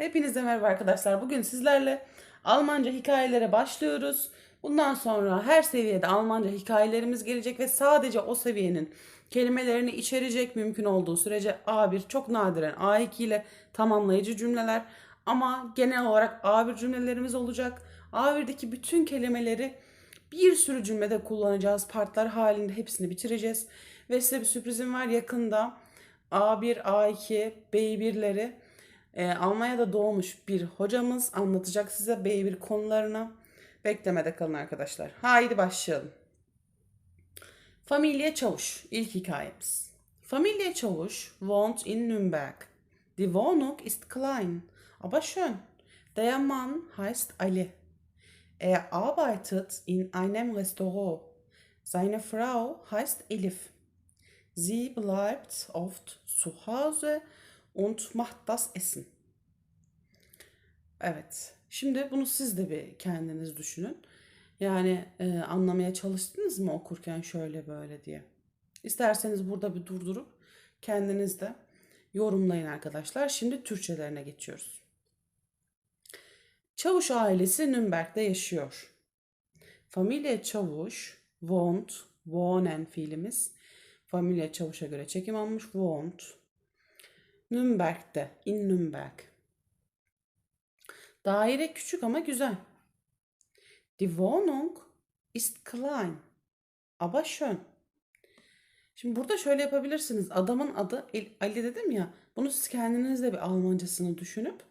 Hepinize merhaba arkadaşlar. Bugün sizlerle Almanca hikayelere başlıyoruz. Bundan sonra her seviyede Almanca hikayelerimiz gelecek ve sadece o seviyenin kelimelerini içerecek mümkün olduğu sürece A1 çok nadiren A2 ile tamamlayıcı cümleler ama genel olarak A1 cümlelerimiz olacak. A1'deki bütün kelimeleri bir sürü cümlede kullanacağız. Partlar halinde hepsini bitireceğiz. Ve size bir sürprizim var yakında. A1, A2, B1'leri e, Almanya'da doğmuş bir hocamız anlatacak size B1 konularını. Beklemede kalın arkadaşlar. Haydi başlayalım. Familie Çavuş ilk hikayemiz. Familie Çavuş wohnt in Nürnberg. Die Wohnung ist klein, aber schön. Der Mann heißt Ali. Er arbeitet in einem Restaurant. Seine Frau heißt Elif. Sie bleibt oft zu Hause und macht das Essen. Evet. Şimdi bunu siz de bir kendiniz düşünün. Yani e, anlamaya çalıştınız mı okurken şöyle böyle diye. İsterseniz burada bir durdurup kendiniz de yorumlayın arkadaşlar. Şimdi Türkçelerine geçiyoruz. Çavuş ailesi Nürnberg'de yaşıyor. Familie Çavuş, wohnt, wohnen fiilimiz. Familie Çavuş'a göre çekim almış, wohnt. Nürnberg'de, in Nürnberg. Daire küçük ama güzel. Die Wohnung ist klein, aber schön. Şimdi burada şöyle yapabilirsiniz. Adamın adı Ali dedim ya. Bunu siz kendiniz de bir Almancasını düşünüp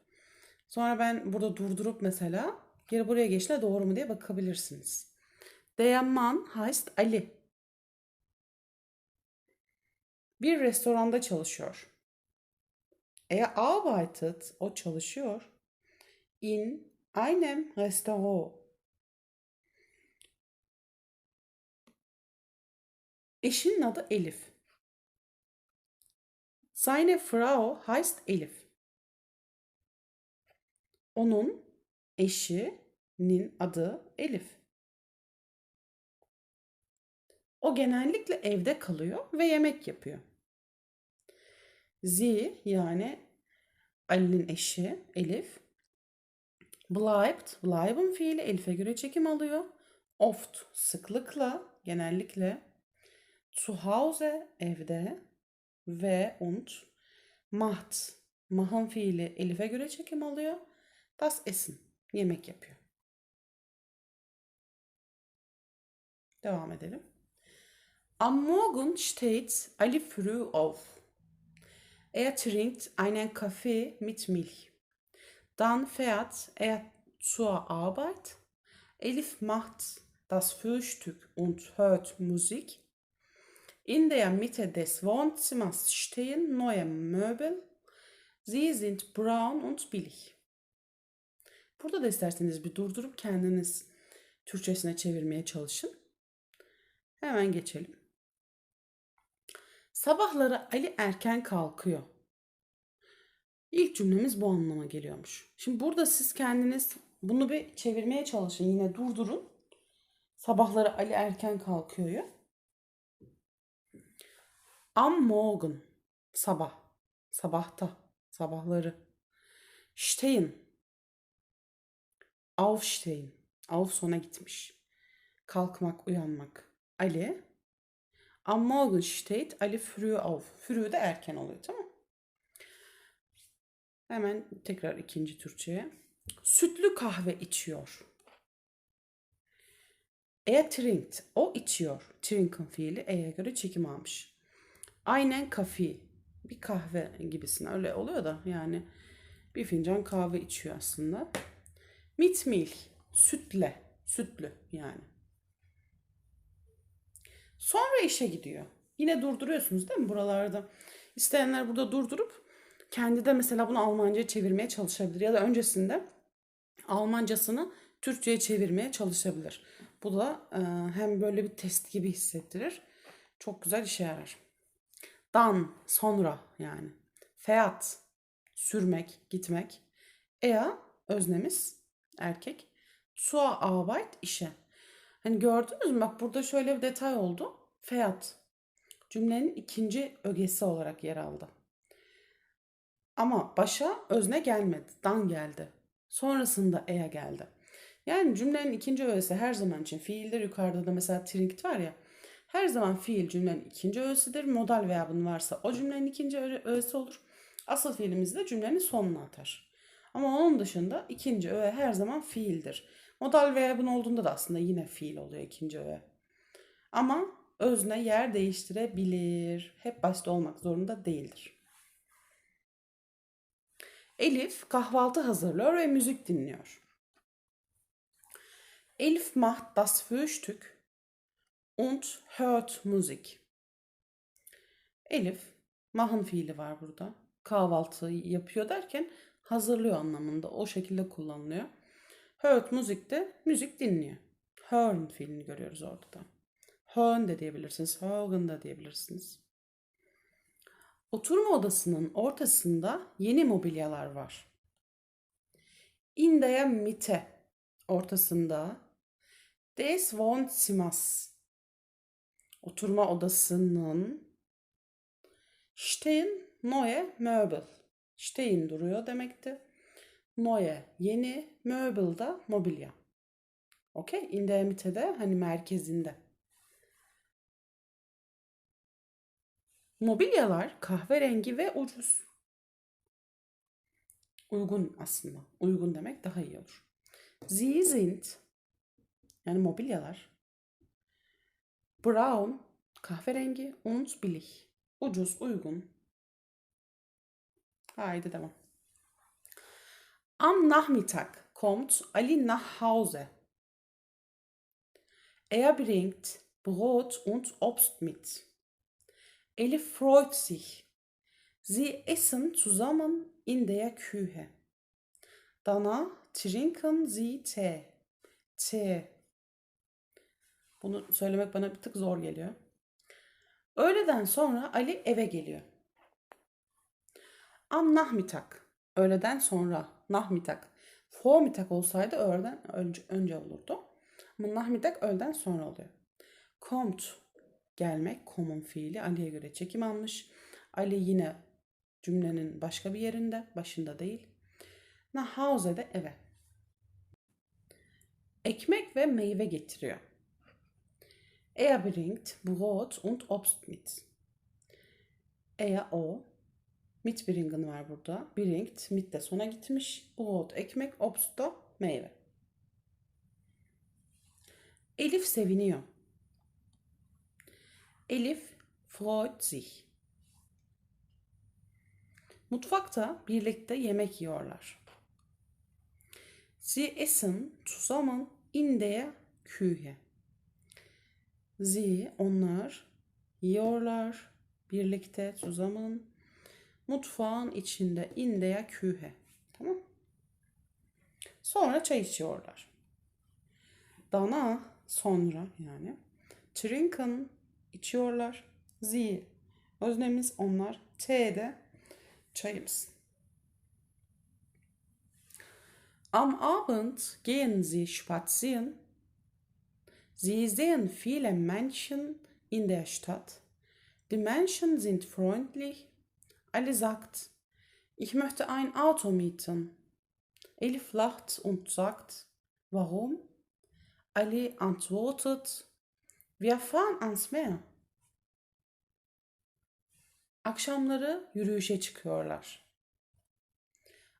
sonra ben burada durdurup mesela geri buraya geçtiğinde doğru mu diye bakabilirsiniz. Der Mann heißt Ali. Bir restoranda çalışıyor. Er arbeitet, o çalışıyor. In einem Restaurant. Eşinin adı Elif. Seine Frau heißt Elif. Onun eşinin adı Elif. O genellikle evde kalıyor ve yemek yapıyor. Sie yani Ali'nin eşi Elif bleibt, bleiben fiili Elif'e göre çekim alıyor. Oft sıklıkla, genellikle zu Hause evde ve und macht mahın fiili Elif'e göre çekim alıyor. Das Essen yemek yapıyor. Devam edelim. Am Morgen steht Ali früh auf. Er trinkt einen Kaffee mit Milch. Dann fährt er zur Arbeit. Elif macht das Frühstück und hört Musik. In der Mitte des Wohnzimmers stehen neue Möbel. Sie sind braun und billig. Burada da isterseniz bir durdurup kendiniz Türkçesine çevirmeye çalışın. Hemen geçelim. Sabahları Ali erken kalkıyor. İlk cümlemiz bu anlama geliyormuş. Şimdi burada siz kendiniz bunu bir çevirmeye çalışın. Yine durdurun. Sabahları Ali erken kalkıyor. Am Morgen. Sabah. Sabahta. Sabahları. Stehen. Aufstehen. Auf sona gitmiş. Kalkmak, uyanmak. Ali. Am Morgen steht Ali früh auf. Früh de erken oluyor tamam? Hemen tekrar ikinci Türkçe'ye. Sütlü kahve içiyor. Er trinkt. O içiyor. Trinken fiili e'ye göre çekim almış. Aynen kafi. Bir kahve gibisine öyle oluyor da yani bir fincan kahve içiyor aslında. Mit Milch. Sütle. Sütlü yani. Sonra işe gidiyor. Yine durduruyorsunuz değil mi buralarda? İsteyenler burada durdurup kendi de mesela bunu Almanca'ya çevirmeye çalışabilir. Ya da öncesinde Almancasını Türkçe'ye çevirmeye çalışabilir. Bu da e, hem böyle bir test gibi hissettirir. Çok güzel işe yarar. Dan, sonra yani. Feyat, sürmek, gitmek. Ea, öznemiz, erkek. Sua Arbeit, işe. Hani gördünüz mü? Bak burada şöyle bir detay oldu. Feyat. Cümlenin ikinci ögesi olarak yer aldı. Ama başa özne gelmedi. Dan geldi. Sonrasında e'ye geldi. Yani cümlenin ikinci öğesi her zaman için fiildir. Yukarıda da mesela trinket var ya. Her zaman fiil cümlenin ikinci öğesidir. Modal verbin varsa o cümlenin ikinci öğe- öğesi olur. Asıl fiilimizi de cümlenin sonuna atar. Ama onun dışında ikinci öğe her zaman fiildir. Modal verbin olduğunda da aslında yine fiil oluyor ikinci öğe. Ama özne yer değiştirebilir. Hep başta olmak zorunda değildir. Elif kahvaltı hazırlıyor ve müzik dinliyor. Elif macht das Frühstück und hört Musik. Elif, machen fiili var burada. Kahvaltı yapıyor derken hazırlıyor anlamında. O şekilde kullanılıyor. Hört müzik de müzik dinliyor. Hören fiilini görüyoruz orada da. Hören de diyebilirsiniz. Hören de diyebilirsiniz. Oturma odasının ortasında yeni mobilyalar var. In der Mitte ortasında des Wohnzimmers oturma odasının stehen neue Möbel. Stehen duruyor demekti. Neue yeni, Möbel da mobilya. Okey? In der Mitte'de hani merkezinde. Mobilyalar kahverengi ve ucuz. Uygun aslında. Uygun demek daha iyi olur. Sie sind yani mobilyalar brown kahverengi und billig. Ucuz, uygun. Haydi devam. Am Nachmittag kommt Ali nach Hause. Er bringt Brot und Obst mit. Elif freut sich. Sie essen zusammen in der Küche. Danach trinken sie Tee. Tee. Bunu söylemek bana bir tık zor geliyor. Öğleden sonra Ali eve geliyor. Am Nachmittag. Öğleden sonra. Nachmittag. Vormittag olsaydı öğleden önce, önce olurdu. Ama Nachmittag öğleden sonra oluyor. Kommt. Gelmek. Kom'un fiili. Ali'ye göre çekim almış. Ali yine cümlenin başka bir yerinde. Başında değil. Nach Hause de eve. Ekmek ve meyve getiriyor. Er bringt Brot und Obst mit. Er o Mitbringen var burada. Bringt, mit de sona gitmiş. Brot, ekmek, Obst da meyve. Elif seviniyor. Elif freut sich. Mutfakta birlikte yemek yiyorlar. Sie essen zusammen in der Küche. Sie, onlar yiyorlar birlikte zusammen mutfağın içinde in der Küche. Tamam. Sonra çay içiyorlar. Dana sonra yani trinken içiyorlar. Sie öznemiz onlar. T de çayımız. Am Abend gehen sie spazieren. Sie sehen viele Menschen in der Stadt. Die Menschen sind freundlich. Ali sagt, ich möchte ein Auto mieten. Elif lacht und sagt, warum? Ali antwortet, wir fahren ans Meer. Akşamları yürüyüşe çıkıyorlar.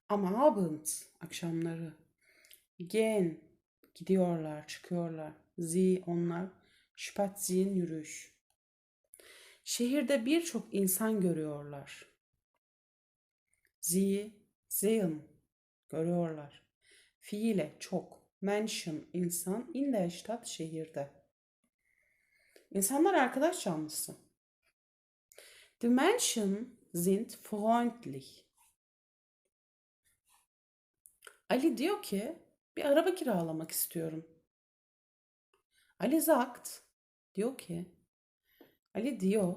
Am Abend, akşamları. Gehen, gidiyorlar, çıkıyorlar. Sie, onlar. Spazieren, yürüyüş. Şehirde birçok insan görüyorlar. Sie, sehen, görüyorlar. Fiile, çok. Menschen, insan. In der Stadt, şehirde. İnsanlar arkadaş canlısı. Die Menschen sind freundlich. Ali diyor ki bir araba kiralamak istiyorum. Ali sagt diyor ki Ali diyor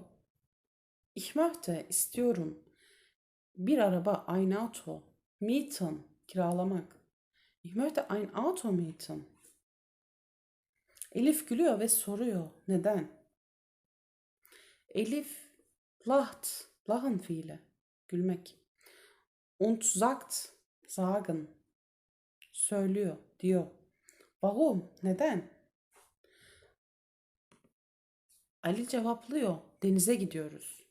ich möchte istiyorum bir araba ein Auto mieten kiralamak. Ich möchte ein Auto mieten. Elif gülüyor ve soruyor neden? Elif lacht, lachen fiili, gülmek. und sagt, sagen, söylüyor, diyor. Warum? Neden? Ali cevaplıyor. Denize gidiyoruz.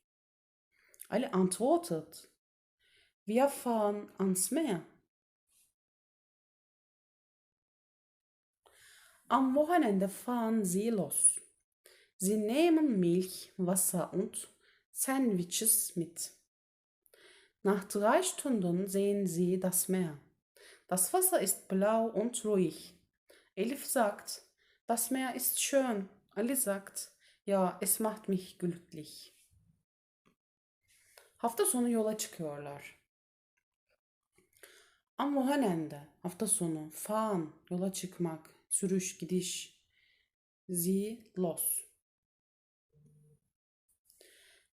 Ali antwortet. Wir fahren ans Meer. Am Wochenende fahren sie los. Sie nehmen Milch, Wasser und Sandwiches mit. Nach drei Stunden sehen sie das Meer. Das Wasser ist blau und ruhig. Elif sagt, das Meer ist schön. Ali sagt, ja, es macht mich glücklich. Hafta sonu yola çıkıyorlar. Am Wochenende, hafta sonu, fahren, yola çıkmak, sürüş, gidiş. Sie los.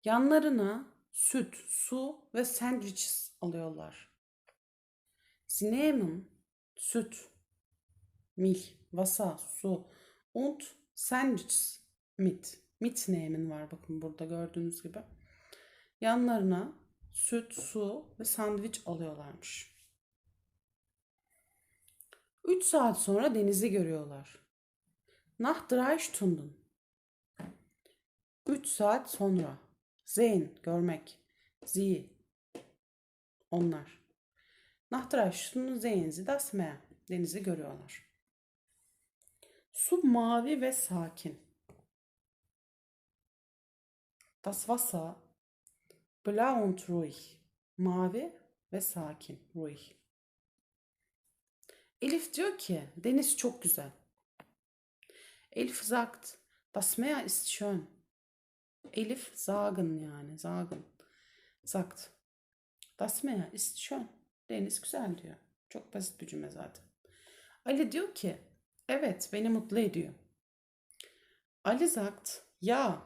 Yanlarına süt, su ve sandwiches alıyorlar. Sie süt, Milch, Wasser, su und Sandwiches mit. Mitnehmen var bakın burada gördüğünüz gibi. Yanlarına süt, su ve sandviç alıyorlarmış. 3 saat sonra denizi görüyorlar. Nach drei Stunden. 3 saat sonra. Sehen, görmek. Sie, onlar. Nach drei Stunden sehen sie das Meer. Denizi görüyorlar. Su mavi ve sakin. Das Wasser blau und ruhig. Mavi ve sakin, ruhig. Elif diyor ki deniz çok güzel. Elif sagt, das Meer ist schön. Elif sagen yani, sagen. Sagt, das Meer ist schön. Deniz güzel diyor. Çok basit bir cümle zaten. Ali diyor ki, evet beni mutlu ediyor. Ali sagt, ja,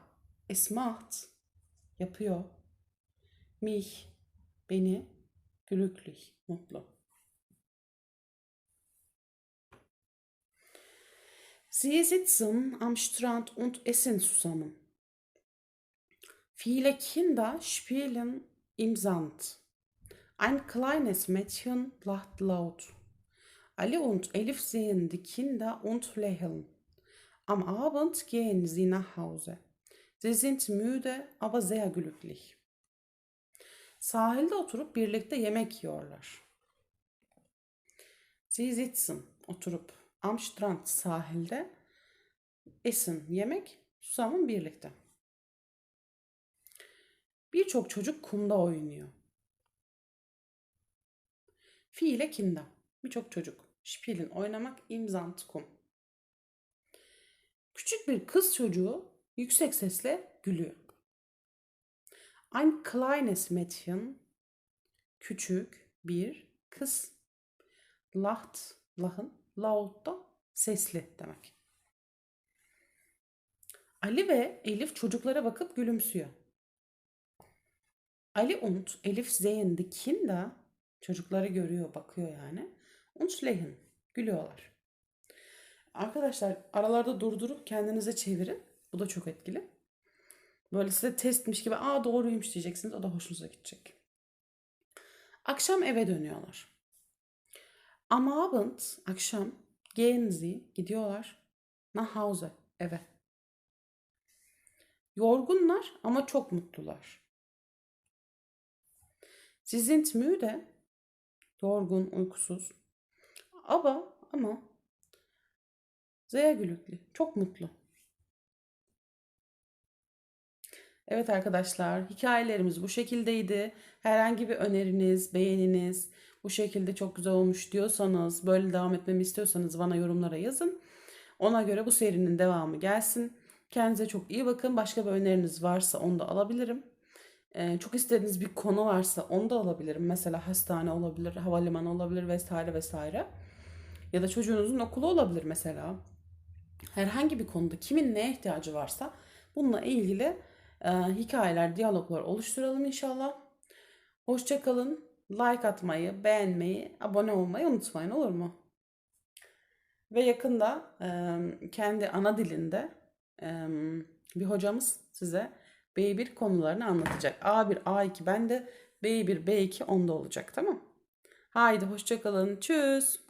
es macht, yapıyor. Mich, beni, glücklich, mutlu. Sie sitzen am Strand und essen zusammen. Viele Kinder spielen im Sand. Ein kleines Mädchen lacht laut. Ali und Elif sehen die Kinder und lächeln. Am Abend gehen sie nach Hause. Sie sind müde, aber sehr glücklich. Sahilde oturup birlikte yemek yiyorlar. Sie sitzen, oturup, am Strand, sahilde, essen, yemek, susamın birlikte. Birçok çocuk kumda oynuyor. Fiile Kinder. Birçok çocuk. Spielen oynamak, imzant kum. Küçük bir kız çocuğu yüksek sesle gülüyor. Ein kleines Mädchen küçük bir kız lacht, lahın, laut da sesli demek. Ali ve Elif çocuklara bakıp gülümsüyor. Ali und Elif sehen die Kinder çocukları görüyor, bakıyor yani. Und lächeln, gülüyorlar. Arkadaşlar aralarda durdurup kendinize çevirin. Bu da çok etkili. Böyle size testmiş gibi aa doğruymuş diyeceksiniz. O da hoşunuza gidecek. Akşam eve dönüyorlar. Am Abend, akşam gehen sie, gidiyorlar nach Hause, eve. Yorgunlar ama çok mutlular. Sie sind müde, yorgun, uykusuz. Ama ama sehr glücklich, çok mutlu. Evet arkadaşlar, hikayelerimiz bu şekildeydi. Herhangi bir öneriniz, beğeniniz, bu şekilde çok güzel olmuş diyorsanız, böyle devam etmemi istiyorsanız bana yorumlara yazın. Ona göre bu serinin devamı gelsin. Kendinize çok iyi bakın. Başka bir öneriniz varsa onu da alabilirim. Ee, çok istediğiniz bir konu varsa onu da alabilirim. Mesela hastane olabilir, havalimanı olabilir vesaire vesaire. Ya da çocuğunuzun okulu olabilir mesela. Herhangi bir konuda kimin neye ihtiyacı varsa bununla ilgili e, hikayeler, diyaloglar oluşturalım inşallah. Hoşçakalın. Like atmayı, beğenmeyi, abone olmayı unutmayın olur mu? Ve yakında kendi ana dilinde bir hocamız size B1 konularını anlatacak. A1, A2 ben de B1, B2 onda olacak tamam. Haydi hoşça kalın. Tschüss.